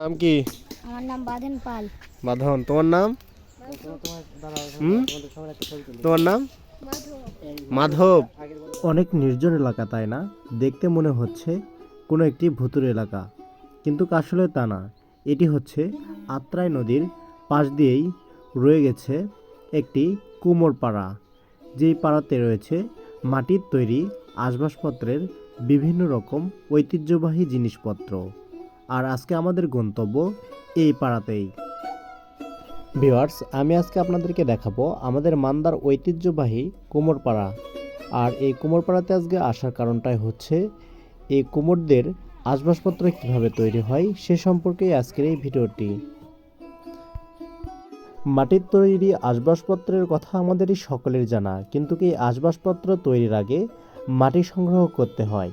নাম কি? আমার নাম বাঁধন পাল। বাঁধন তোমার নাম? হুম? তোমার নাম? মাধব। অনেক নির্জন এলাকা তাই না? দেখতে মনে হচ্ছে কোনো একটি ভুতুর এলাকা। কিন্তু আসলে তা না। এটি হচ্ছে আত্রাই নদীর পাশ দিয়েই রয়ে গেছে একটি কুমোর পাড়া। যেই পাড়াতে রয়েছে মাটির তৈরি আসবাবপত্রের বিভিন্ন রকম ঐতিহ্যবাহী জিনিসপত্র। আর আজকে আমাদের গন্তব্য এই পাড়াতেই। ভিওয়ার্স আমি আজকে আপনাদেরকে দেখাবো আমাদের মান্দার ঐতিহ্যবাহী কোমরপাড়া। আর এই কোমরপাড়াতে আজকে আসার কারণটাই হচ্ছে, এই কোমরদের আসবাবপত্র কীভাবে তৈরি হয় সে সম্পর্কে আজকের এই ভিডিওটি। মাটির তৈরি আসবাবপত্রের কথা আমাদেরই সকলের জানা, কিন্তু কি আসবাবপত্র তৈরির আগে মাটি সংগ্রহ করতে হয়?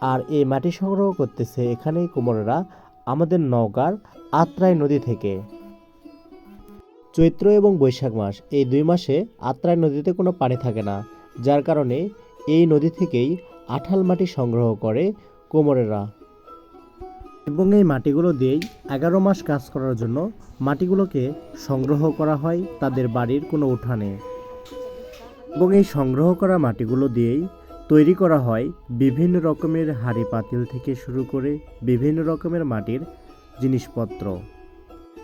আর এই মাটি সংগ্রহ করতেছে এখানেই কুমোরেরা আমাদের নওগাঁর আত্রাই নদী থেকে। চৈত্র এবং বৈশাখ মাস, এই দুই মাসে আত্রাই নদীতে কোনো পানি থাকে না, যার কারণে এই নদী থেকেই আঠাল মাটি সংগ্রহ করে কোমরেরা। এবং এই মাটিগুলো দিয়েই এগারো মাস কাজ করার জন্য মাটিগুলোকে সংগ্রহ করা হয় তাদের বাড়ির কোনো উঠানে। এবং এই সংগ্রহ করা মাটিগুলো দিয়েই তৈরি করা হয় বিভিন্ন রকমের হাঁড়ি পাতিল থেকে শুরু করে বিভিন্ন রকমের মাটির জিনিসপত্র।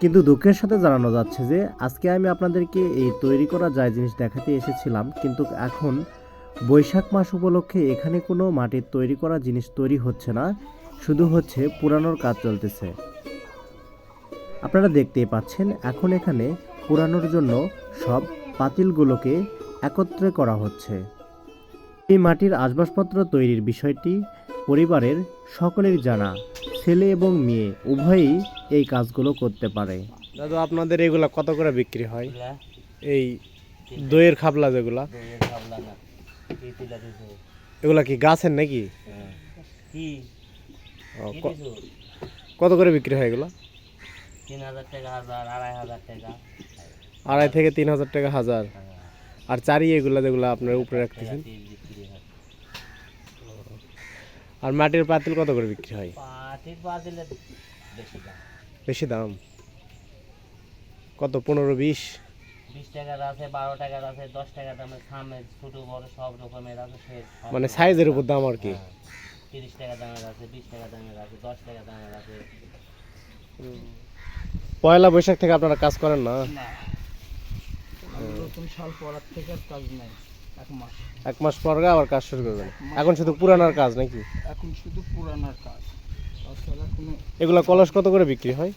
কিন্তু দুঃখের সাথে জানানো যাচ্ছে যে, আজকে আমি আপনাদেরকে এই তৈরি করা যায় জিনিস দেখাতে এসেছিলাম, কিন্তু এখন বৈশাখ মাস উপলক্ষে এখানে কোনো মাটির তৈরি করা জিনিস তৈরি হচ্ছে না, শুধু হচ্ছে পুরানোর কাজ চলতেছে। আপনারা দেখতেই পাচ্ছেন, এখন এখানে পুরানোর জন্য সব পাতিলগুলোকে একত্রে করা হচ্ছে। এই মাটির আসবাবপত্র তৈরির বিষয়টি পরিবারের সকলের জানা। ছেলে এবং মেয়ে উভয়ই এই কাজগুলো করতে পারে। দাদু আপনাদের এগুলা কত করে বিক্রি হয়? এই দইয়ের খাবলা যেগুলা। এগুলা কি গাছের নাকি? কি? কত করে বিক্রি হয় এগুলো? আড়াই থেকে তিন হাজার টাকা হাজার। আর চারি এগুলা যেগুলো আপনার উপরে রাখতেছেন? হয় আর মাটির পাতিল কত করে বিক্রি হয়? পাটির পা বেশি দাম। বেশি দাম? কত পনেরো বিশ? বিশ টাকার আছে বারো টাকার আছে দশ টাকা দামের সামনে ছোট বড় সব রকমের আছে সে মানে সাইজের উপর দাম আর কি? হ্যাঁ। তিরিশ টাকা দামের আছে বিশ টাকা দামের আছে দশ টাকা দামের আছে। পয়লা বৈশাখ থেকে আপনারা কাজ করেন না? নতুন সাল পড়ার থেকে কাজ নাই। এক মাস। পর আবার কাজ শুরু করবেন? এখন শুধু পুরানোর কাজ নাকি? এখন শুধু পুরানোর কাজ। এগুলো কলস কত করে বিক্রি হয়?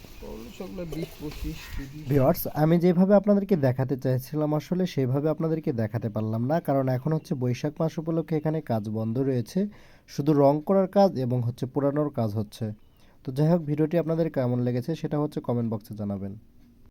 ভিওয়ার্স আমি যেভাবে আপনাদেরকে দেখাতে চাইছিলাম আসলে সেভাবে আপনাদেরকে দেখাতে পারলাম না কারণ এখন হচ্ছে বৈশাখ মাস উপলক্ষে এখানে কাজ বন্ধ রয়েছে। শুধু রং করার কাজ এবং হচ্ছে পুরানোর কাজ হচ্ছে। তো যাই হোক ভিডিওটি আপনাদের কেমন লেগেছে সেটা হচ্ছে কমেন্ট বক্সে জানাবেন।